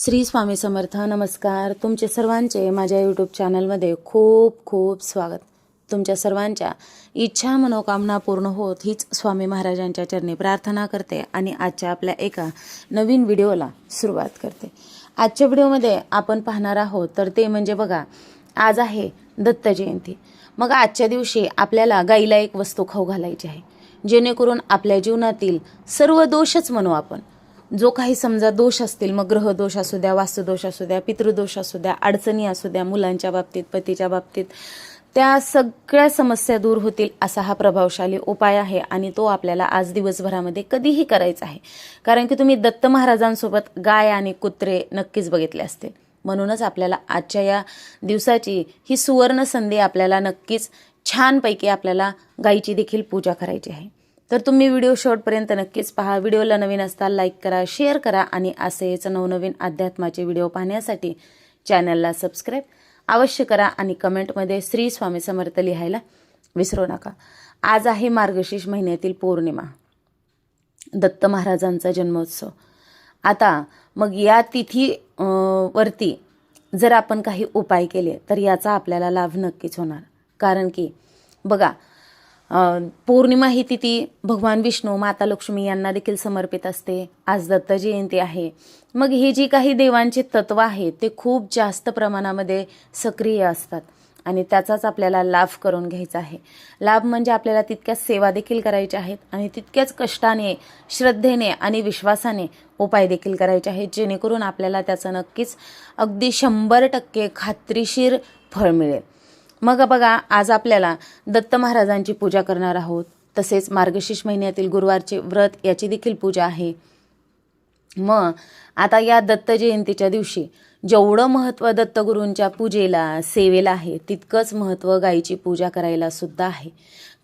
श्री स्वामी समर्थ नमस्कार. तुमचे सर्वांचे माझ्या यूट्यूब चॅनलमध्ये खूप खूप स्वागत. तुमच्या सर्वांच्या इच्छा मनोकामना पूर्ण होत हीच स्वामी महाराजांच्या चरणी प्रार्थना करते आणि आजच्या आपल्या एका नवीन व्हिडिओला सुरुवात करते. आजच्या व्हिडिओमध्ये आपण पाहणार आहोत तर ते म्हणजे बघा आज आहे दत्त जयंती. मग आजच्या दिवशी आपल्याला गाईला एक वस्तू खाऊ घालायची आहे. जेणेकरून आपल्या जीवनातील सर्व दोषच म्हणू आपण. जो काही समजा दोष असतील मग ग्रहदोष असू द्या वास्तुदोष असू द्या पितृदोष असू द्या अडचणी असू द्या मुलांच्या बाबतीत पतीच्या बाबतीत त्या सगळ्या समस्या दूर होतील असा हा प्रभावशाली उपाय आहे आणि तो आपल्याला आज दिवसभरामध्ये कधीही करायचा आहे. कारण की तुम्ही दत्त महाराजांसोबत गाय आणि कुत्रे नक्कीच बघितले असतील. म्हणूनच आपल्याला आजच्या या दिवसाची ही सुवर्ण संधी आपल्याला नक्कीच छानपैकी आपल्याला गायीची देखील पूजा करायची आहे. तर तुम्ही व्हिडिओ शेवटपर्यंत नक्कीच पहा. व्हिडिओला नवीन असता लाईक करा शेअर करा आणि असेच नवनवीन अध्यात्माचे व्हिडिओ पाहण्यासाठी चॅनलला सबस्क्राईब अवश्य करा आणि कमेंटमध्ये श्री स्वामी समर्थ लिहायला विसरू नका. आज आहे मार्गशीर्ष महिन्यातील पौर्णिमा. दत्त महाराजांचा जन्मोत्सव. आता मग या तिथी वरती जर आपण काही उपाय केले तर याचा आपल्याला लाभ नक्कीच होणार. कारण की बघा पौर्णिमा ही तिथी भगवान विष्णू माता लक्ष्मी यांना देखील समर्पित असते. आज दत्त जयंती आहे. मग हे जी काही देवांचे तत्व आहेत ते खूप जास्त प्रमाणामध्ये सक्रिय असतात. आणि त्याचाच आपल्याला लाभ करून घ्यायचा आहे. लाभ म्हणजे आपल्याला तितक्याच सेवा देखील करायच्या आहेत आणि तितक्याच कष्टाने श्रद्धेने आणि विश्वासाने उपाय देखील करायचे आहेत जेणेकरून आपल्याला त्याचं नक्कीच अगदी शंभर टक्के खात्रीशीर फळ मिळेल. मग बघा आज आपल्याला दत्त महाराजांची पूजा करणार आहोत. तसेच मार्गशीर्ष महिन्यातील गुरुवारचे व्रत याची देखील पूजा आहे. मग आता या दत्त जयंतीच्या दिवशी जेवढं महत्त्व दत्तगुरूंच्या पूजेला सेवेला आहे तितकंच महत्त्व गायीची पूजा करायला सुद्धा आहे.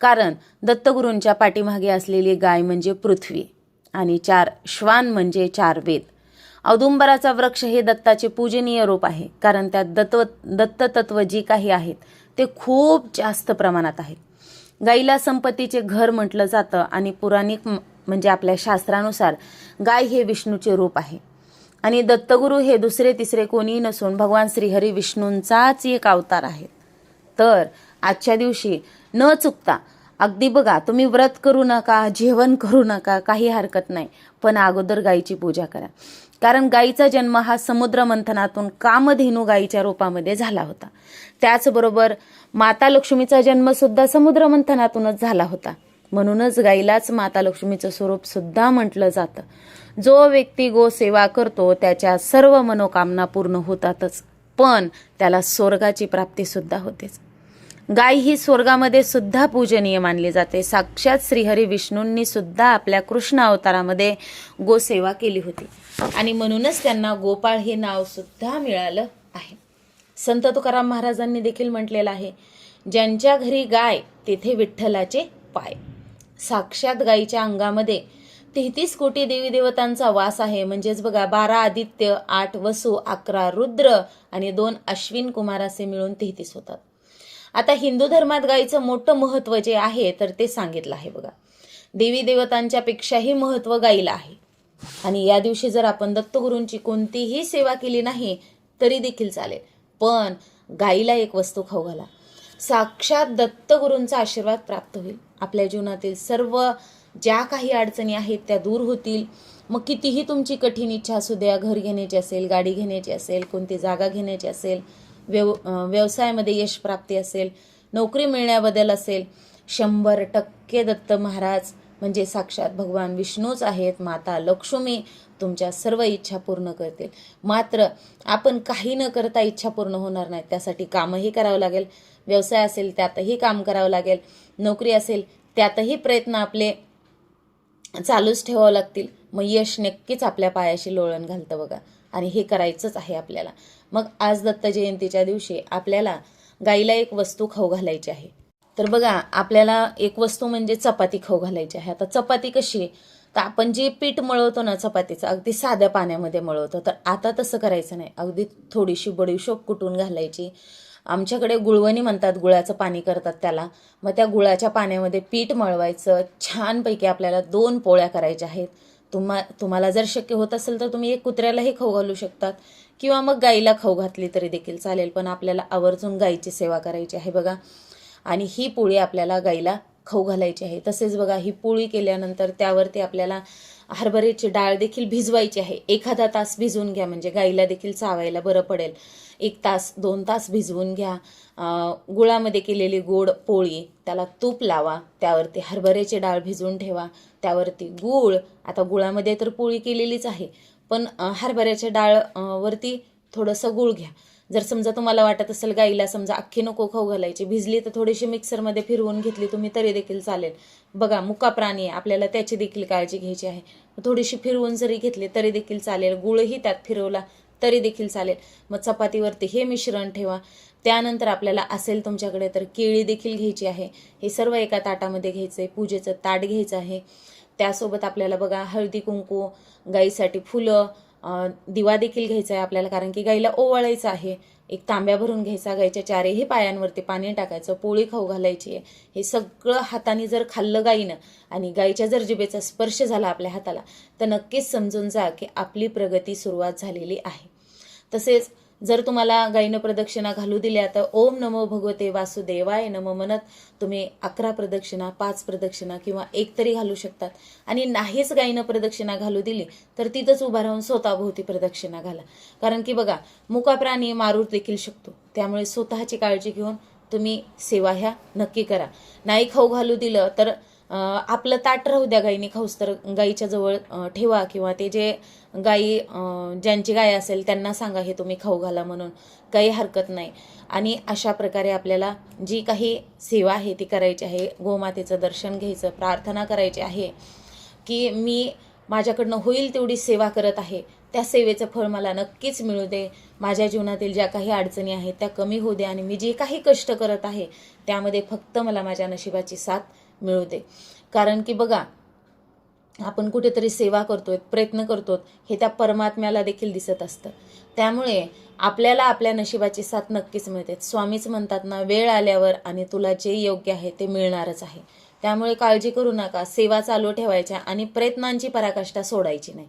कारण दत्तगुरूंच्या पाठीमागे असलेली गाय म्हणजे पृथ्वी आणि चार श्वान म्हणजे चार वेद. औदुंबराचा वृक्ष हे दत्ताचे पूजनीय रूप आहे. कारण त्यात दत्व दत्ततत्व जी काही आहेत ते खूप जास्त प्रमाणात आहेत. गाईला संपत्तीचे घर म्हटलं जातं आणि पुराणिक म्हणजे आपल्या शास्त्रानुसार गाय हे विष्णूचे रूप आहे. आणि दत्तगुरू हे दुसरे तिसरे कोणी नसून भगवान श्रीहरी विष्णूंचाच एक अवतार आहे तर आजच्या दिवशी न चुकता अगदी बघा तुम्ही व्रत करू नका जेवण करू नका काही हरकत नाही. पण अगोदर गायीची पूजा करा. कारण गायीचा जन्म हा समुद्र मंथनातून कामधेनू गायीच्या रूपामध्ये झाला होता. त्याचबरोबर माता लक्ष्मीचा जन्म सुद्धा समुद्र मंथनातूनच झाला होता. म्हणूनच गाईलाच माता लक्ष्मीचं स्वरूप सुद्धा म्हटलं जातं. जो व्यक्ती गो सेवा करतो त्याच्या सर्व मनोकामना पूर्ण होतातच. पण त्याला स्वर्गाची प्राप्ती सुद्धा होतेच. गाय ही स्वर्गामध्ये सुद्धा पूजनीय मानली जाते. साक्षात श्रीहरी विष्णूंनी सुद्धा आपल्या कृष्ण अवतारामध्ये गोसेवा केली होती. आणि म्हणूनच त्यांना गोपाळ हे नाव सुद्धा मिळालं आहे. संत तुकाराम महाराजांनी देखील म्हटलेलं आहे ज्यांच्या घरी गाय तेथे विठ्ठलाचे पाय. साक्षात गायीच्या अंगामध्ये तेहतीस कोटी देवी देवतांचा वास आहे. म्हणजेच बघा बारा आदित्य आठ वसू अकरा रुद्र आणि दोन अश्विन कुमार असे मिळून तेहतीस होतात. आता हिंदू धर्मात गायीचं मोठं महत्त्व जे आहे तर ते सांगितलं आहे बघा. देवी देवतांच्या पेक्षाही महत्त्व गायीला आहे. आणि या दिवशी जर आपण दत्तगुरूंची कोणतीही सेवा केली नाही तरी देखील चालेल. पण गायीला एक वस्तू खाऊ घाला. साक्षात दत्तगुरूंचा आशीर्वाद प्राप्त होईल. आपल्या जीवनातील सर्व ज्या काही अडचणी आहेत त्या दूर होतील. मग कितीही तुमची कठीण इच्छा असू द्या घर घेण्याची असेल गाडी घेण्याची असेल कोणती जागा घेण्याची असेल व्यव व्यवसायामध्ये यश प्राप्ती असेल नोकरी मिळण्याबद्दल असेल शंभर टक्के दत्त महाराज म्हणजे साक्षात भगवान विष्णूच आहेत. माता लक्ष्मी तुमच्या सर्व इच्छा पूर्ण करतील. मात्र आपण काही न करता इच्छा पूर्ण होणार नाही. त्यासाठी कामही करावं लागेल. व्यवसाय असेल त्यातही काम करावं लागेल. नोकरी असेल त्यातही प्रयत्न आपले चालूच ठेवावं लागतील. मग यश नक्कीच आपल्या पायाशी लोळण घालतं बघा. आणि हे करायचंच आहे आपल्याला. मग आज दत्त जयंतीच्या दिवशी आपल्याला गाईला एक वस्तू खाऊ घालायची आहे. तर बघा आपल्याला एक वस्तू म्हणजे चपाती खाऊ घालायची आहे. आता चपाती कशी? तर आपण जे पीठ मळवतो ना चपातीचं अगदी साध्या पाण्यामध्ये मळवतो. तर आता तसं करायचं नाही. अगदी थोडीशी बडीशोप कुटून घालायची? आमच्याकडे गुळवणी म्हणतात गुळाचं पाणी करतात त्याला. मग त्या गुळाच्या पाण्यामध्ये पीठ मळवायचं. छानपैकी आपल्याला दोन पोळ्या करायच्या आहेत. तुम्हा तुम्हाला जर शक्य होत असेल तर तुम्ही एक कुत्र्यालाही खाऊ घालू शकतात. किंवा मग गाईला खाऊ घातली तरी देखील चालेल पण आपल्याला आवर्जून गाईची सेवा करायची आहे बघा. आणि ही पोळी आपल्याला गाईला खाऊ घालायची आहे. तसेच बघा ही पोळी केल्यानंतर त्यावरती आपल्याला हरभऱ्याची डाळ देखील भिजवायची आहे. एखादा तास भिजवून घ्या म्हणजे गाईला देखील चावायला बरं पडेल. एक तास दोन तास भिजवून घ्या. गुळामध्ये केलेली गोड पोळी त्याला तूप लावा त्यावरती हरभऱ्याची डाळ भिजवून ठेवा. त्यावरती गूळ आता गुळामध्ये तर पोळी केलेलीच आहे पण हरभऱ्याच्या डाळ वरती थोडंसं गूळ घ्या. जर समजा तुम्हाला वाटत असेल गाईला समजा अख्खी नको खाऊ घालायची भिजली तर थोडीशी मिक्सरमध्ये फिरवून घेतली तुम्ही तरी देखील चालेल. बघा मुका प्राणी आहे आपल्याला त्याची देखील काळजी घ्यायची आहे. थोडीशी फिरवून जरी घेतली तरी देखील चालेल. गुळही त्यात फिरवला तरी देखील चालेल. मग चपातीवरती हे मिश्रण ठेवा. त्यानंतर आपल्याला असेल तुमच्याकडे तर केळी देखील घ्यायची आहे. हे सर्व एका ताटामध्ये घ्यायचं आहे पूजेचं ताट घ्यायचं आहे. त्यासोबत आपल्याला बघा हळदी कुंकू गाईसाठी फुलं दिवा देखील घ्यायचा आहे आपल्याला कारण की गाईला ओवाळायचं आहे. एक तांब्या भरून घ्यायचा गाईच्या चारही पायांवरती पाणी टाकायचं पोळी खाऊ घालायची आहे. हे सगळं हाताने जर खाल्लं गाईनं आणि गाईच्या जर जिभेचा स्पर्श झाला आपल्या हाताला तर नक्कीच समजून जा की आपली प्रगती सुरुवात झालेली आहे. तसेच जर तुम्हाला गायीनं प्रदक्षिणा घालू दिल्या तर ओम नमो भगवते वासुदेवाय नमो म्हणत तुम्ही अकरा प्रदक्षिणा पाच प्रदक्षिणा किंवा एक तरी घालू शकतात. आणि नाहीच गायीनं प्रदक्षिणा घालू दिली तर तिथंच उभा राहून स्वतःभोवती प्रदक्षिणा घाला. कारण की बघा मुका प्राणी मारू देखील शकतो. त्यामुळे स्वतःची काळजी घेऊन तुम्ही सेवा ह्या नक्की करा. नाही खाऊ घालू दिलं तर आपलं ताट राहू द्या गाईने खाऊस तर गाईच्या जवळ ठेवा किंवा ते जे गाई ज्यांची गाय असेल त्यांना सांगा हे तुम्ही खाऊ घाला म्हणून. काही हरकत नाही. आणि अशा प्रकारे आपल्याला जी काही सेवा आहे ती करायची आहे गोमातेचं दर्शन घ्यायचं प्रार्थना करायची आहे की मी माझ्याकडनं होईल तेवढी सेवा करत आहे त्या सेवेचं फळ मला नक्कीच मिळू दे. माझ्या जीवनातील ज्या काही अडचणी आहेत त्या कमी होऊ दे आणि मी जे काही कष्ट करत आहे त्यामध्ये फक्त मला माझ्या नशिबाची साथ मिळू दे. कारण की बघा आपण कुठेतरी सेवा करतोय प्रयत्न करतोय हे त्या परमात्म्याला देखील दिसत असतं. त्यामुळे आपल्याला आपल्या नशिबाची साथ नक्कीच मिळते. स्वामीच म्हणतात ना वेळ आल्यावर आणि तुला जे योग्य आहे ते मिळणारच आहे. त्यामुळे काळजी करू नका सेवा चालू ठेवायच्या आणि प्रयत्नांची पराकाष्ठा सोडायची नाही.